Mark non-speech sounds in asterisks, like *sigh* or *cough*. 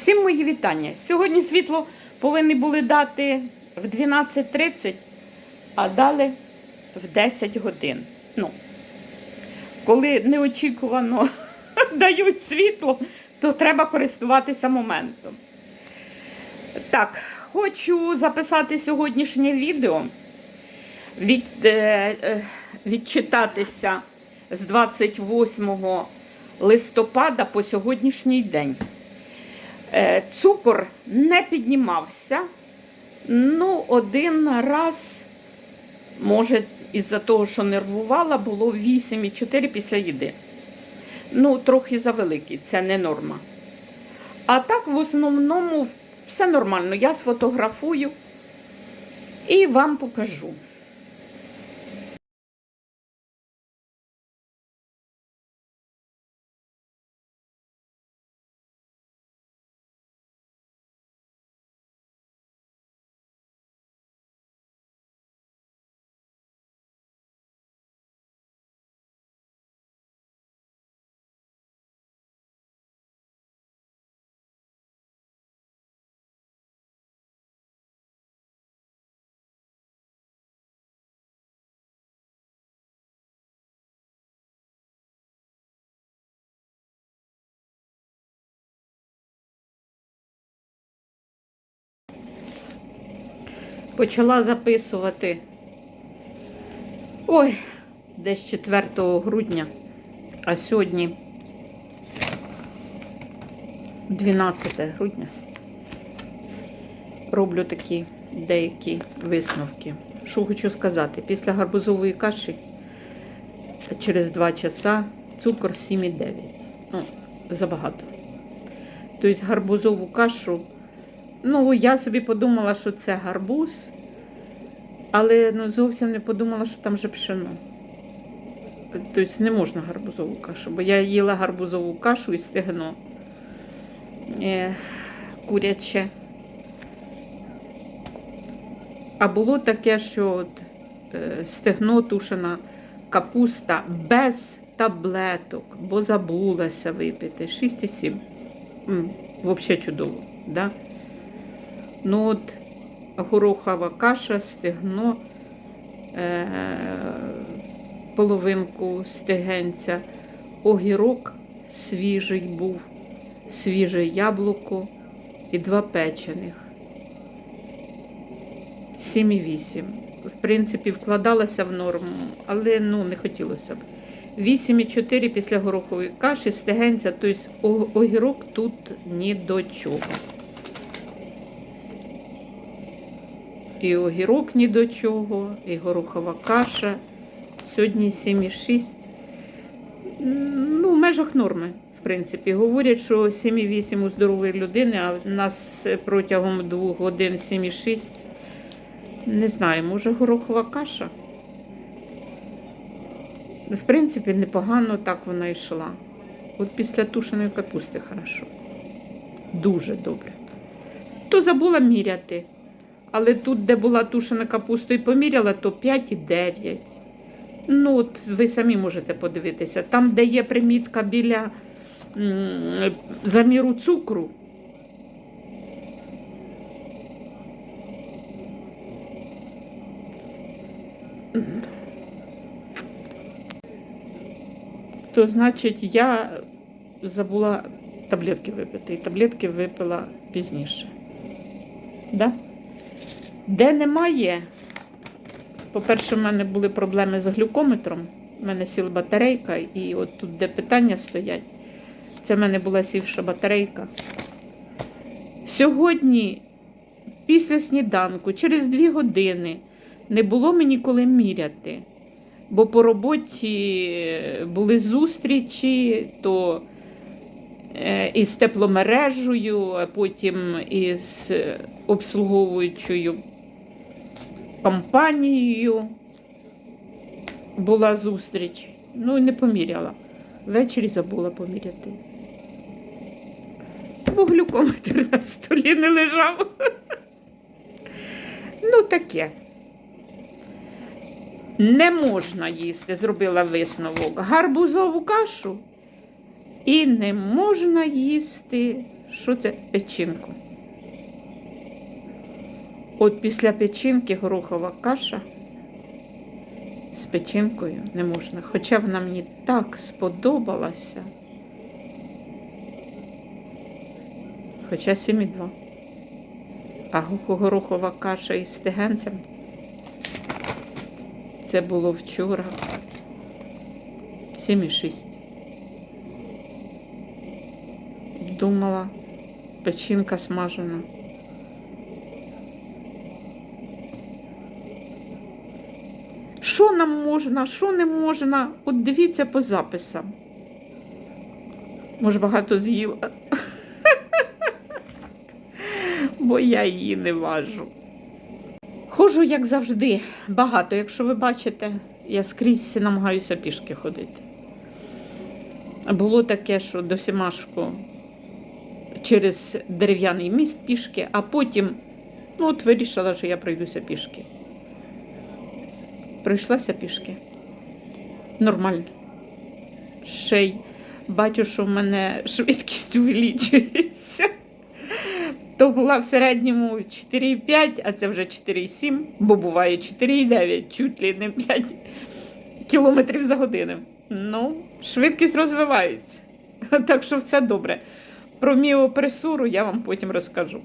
Всім мої вітання. Сьогодні світло повинні були дати в 12.30, а дали в 10 годин. Ну, коли неочікувано *laughs* дають світло, то треба користуватися моментом. Так, хочу записати сьогоднішнє відео, від, е, е, відчитатися з 28 листопада по сьогоднішній день. Е, Цукор не піднімався. Ну, один раз, може, із-за того, що нервувала, було 8,4 після їди. Ну, трохи завеликий, це не норма. А так, в основному, все нормально. Я сфотографую і вам покажу. Почала записувати. Ой, десь 4 грудня, а сьогодні 12 грудня. Роблю такі деякі висновки. Що хочу сказати? Після гарбузової каші через 2 часа цукор 7,9. Ну, забагато. Тобто гарбузову кашу. Ну, я собі подумала, що це гарбуз, але ну, зовсім не подумала, що там же пшено. Тобто не можна гарбузову кашу, бо я їла гарбузову кашу і стегно е, куряче. А було таке, що от, е, стегно тушена капуста без таблеток, бо забулася випити. 6,7. Взагалі чудово. Да? Ну от горохова каша, стегно, е- половинку стегенця, огірок свіжий був, свіже яблуко і два печених. 7,8. В принципі, вкладалася в норму, але ну, не хотілося б. 8,4 після горохової каші, стегенця, тобто огірок тут ні до чого. І огірок ні до чого, і горохова каша. Сьогодні 7,6. Ну, в межах норми, в принципі. Говорять, що 7,8 у здорової людини, а в нас протягом 2 годин 7,6. Не знаю, може горохова каша. В принципі, непогано так вона йшла. От після тушеної капусти хорошо. Дуже добре. То забула міряти. Але тут, де була тушена капуста і поміряла, то 5,9. Ну, от ви самі можете подивитися. Там, де є примітка біля заміру цукру. То значить, я забула таблетки випити. І таблетки випила пізніше. Да? Де немає, по-перше, в мене були проблеми з глюкометром. У мене сіла батарейка, і от тут, де питання стоять, це в мене була сівша батарейка. Сьогодні, після сніданку, через дві години, не було мені коли міряти. Бо по роботі були зустрічі, то із тепломережею, потім із обслуговуючою компанією була зустріч. Ну і не поміряла. Ввечері забула поміряти. Бо глюкометр на столі не лежав. *laughs* Ну, таке. Не можна їсти, зробила висновок. Гарбузову кашу і не можна їсти Що це печінку? От після печінки горохова каша з печінкою не можна. Хоча вона мені так сподобалася. Хоча 7,2. А горохова каша із стегенцем. Це було вчора. 7,6. Думала, печінка смажена. Що нам можна, що не можна? От дивіться по записам. Може, багато з'їла. *laughs* Бо я її не важу. Ходжу, як завжди, багато. Якщо ви бачите, я скрізь намагаюся пішки ходити. Було таке, що до Сімашку через дерев'яний міст пішки, а потім ну, от вирішила, що я пройдуся пішки. Пройшлася пішки. Нормально. Ще й бачу, що в мене швидкість увеличується. То була в середньому 4,5, а це вже 4,7, бо буває 4,9, чуть ли не 5 кілометрів за годину. Ну, швидкість розвивається. Так що все добре. Про міопресуру я вам потім розкажу.